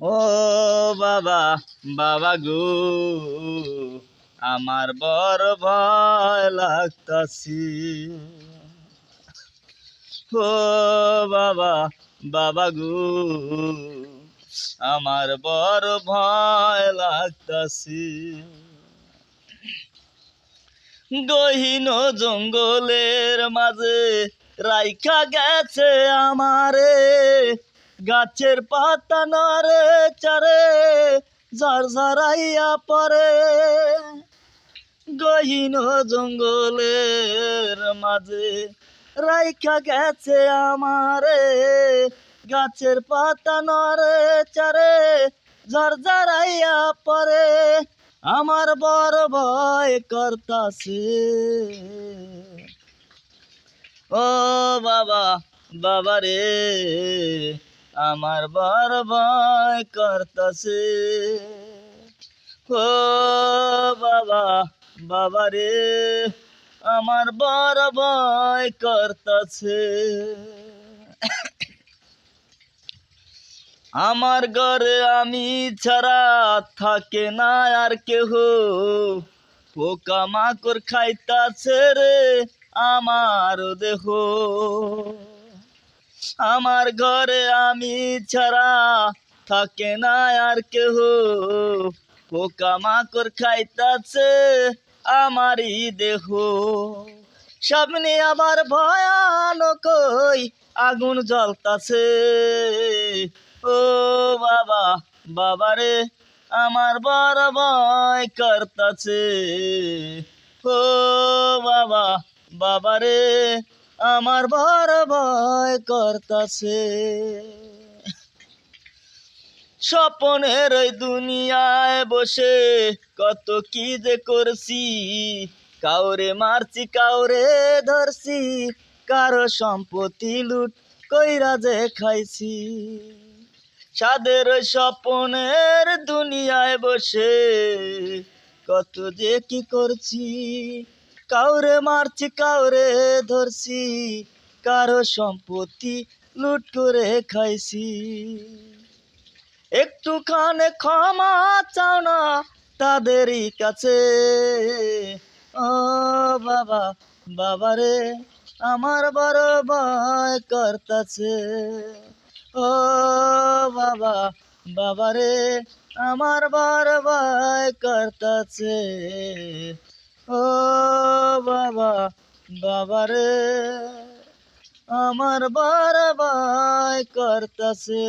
ও বাবা বাবা গো, আমার বড় ভয় লাগতাছি। ও বাবা বাবা গো, আমার বড় ভয় লাগতাছি। গহীন জঙ্গলের মাঝে রাইখা গেছে আমারে। গাছের পাতা নরে চারে ঝরঝরাইয়া পরে গহীন জঙ্গলের মাঝে রাইখা গেছে আমারে। গাছের পাতা নরে চারে ঝরঝরাইয়া পরে আমার বড় ভয় করতাছে। ও বাবা বাবা রে আমার ভয় করতাছে ও বাবা বাবা রে, আমার ভয় করতাছে আমার ঘরে আমি ছাড়া থাকে না আর কেহ। পোকা মাকড় খাইতাছে রে আমার দেহ। আমার ঘরে আমি ছাড়া থাকে না আর কেহ। পোকা মাকড় খাইতাছে আমারই দেহ। সামনে আবার ভয়ানক আগুন জ্বলতাছে। ও বাবা বাবা রে, আমার বড় ভয় করতাছে। ও বাবা বাবা রে আমার বড় ভয় করতাছে। স্বপনের ওই দুনিয়ায় বসে কত কি যে করছি, কাউরে মারছি, কাউরে ধরছি, কারও সম্পত্তি লুট কইরা যে খাইছি। সাদের স্বপনের দুনিয়ায় বসে কত যে কি করছি কাউরে মারছি, কাউরে ধরছি, কারও সম্পত্তি লুট করে খাইছি। একটুখানে ক্ষমা চাও না তাদেরই কাছে। ও বাবা বাবা রে, আমার বড় ভয় করতাছে। ও বাবা বাবা রে, আমার বড় ভয় করতাছে। বাবা রে আমার বারবার করতাছে।